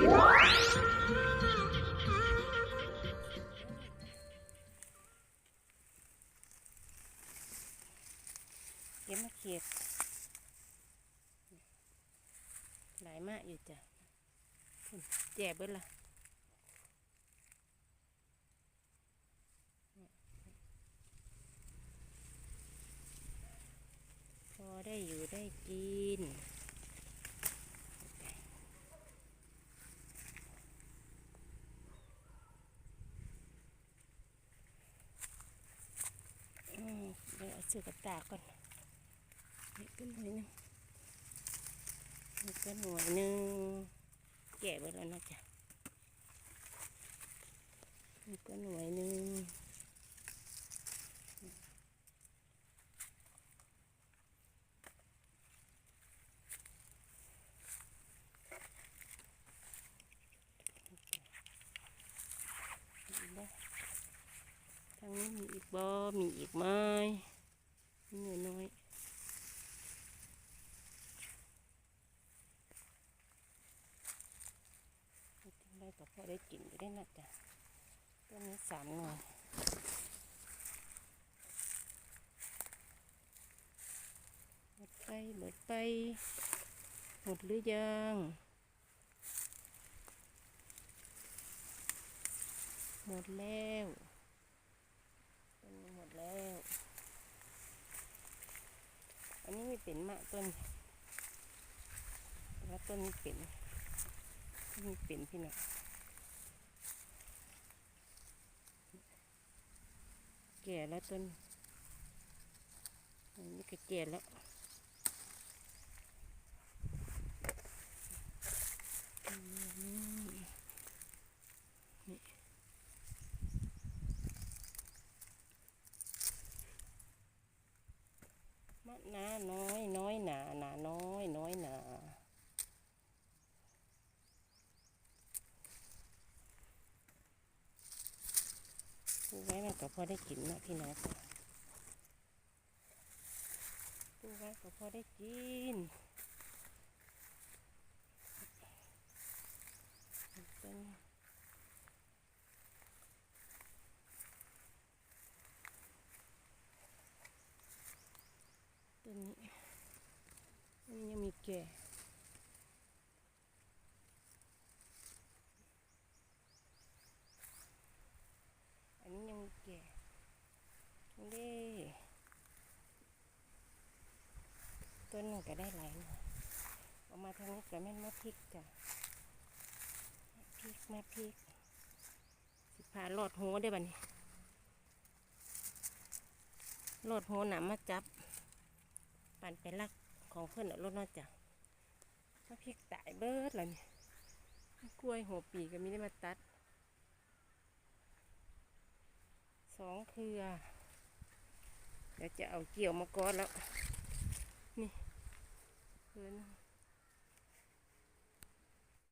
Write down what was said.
เก็บมาเขียดหลายมากอยู่จ้ะแจ่เบิ้ลละพอได้อยู่ได้กิน เดี๋ยวเอาเสือกับตาก่อนนี่ก็หน่วยนึงนี่ก็หน่วยนึงแก่ไปแล้วนะจ๊ะนี่ก็หน่วยนึงทางนี้มีอีกบ่มีอีกไหม มีหน่วยน้อยได้ก็พอได้กินอยู่ได้นะจ๊ะต้นนี้สามหน่วยหมดไปหมดไป หมดหรือยังหมดแล้วต้นนี้หมดแล้ว อันนี้ไม่เป็นมะต้นแต่ว่าต้นนี้เป็นต้นนี้เป็นพี่น้องแก่แล้วต้นอันนี้ก็แก่แล้วอืมนี่ มะนาน้อยน้อยหนาหนาน้อยน้อยหนาปลูกไว้มันก็พอได้กินนะพี่น้องจ้ะปลูกไว้ก็พอได้กินต้น ต้นนี้อันนี้ยังมีแก่อันนี้ยังมีแก่นี่ต้นหนึ่งก็ได้หลายหน่อยเอามาทางนี้ก็แม่นมะพริกจ้ะพริกมะพริก สิพาหลอดหัวได้บัดนี้หลอดหัวหนามาจับ ปั่นไปลักของเพื่อนรถนอกจ้ะมาพริกตายเบิดแล้วนี่กล้วยหัวปีก็มีได้มาตัดสองเครือ เดี๋ยวจะเอาเกี่ยวมาก้อนแล้ว นี่เพื่อน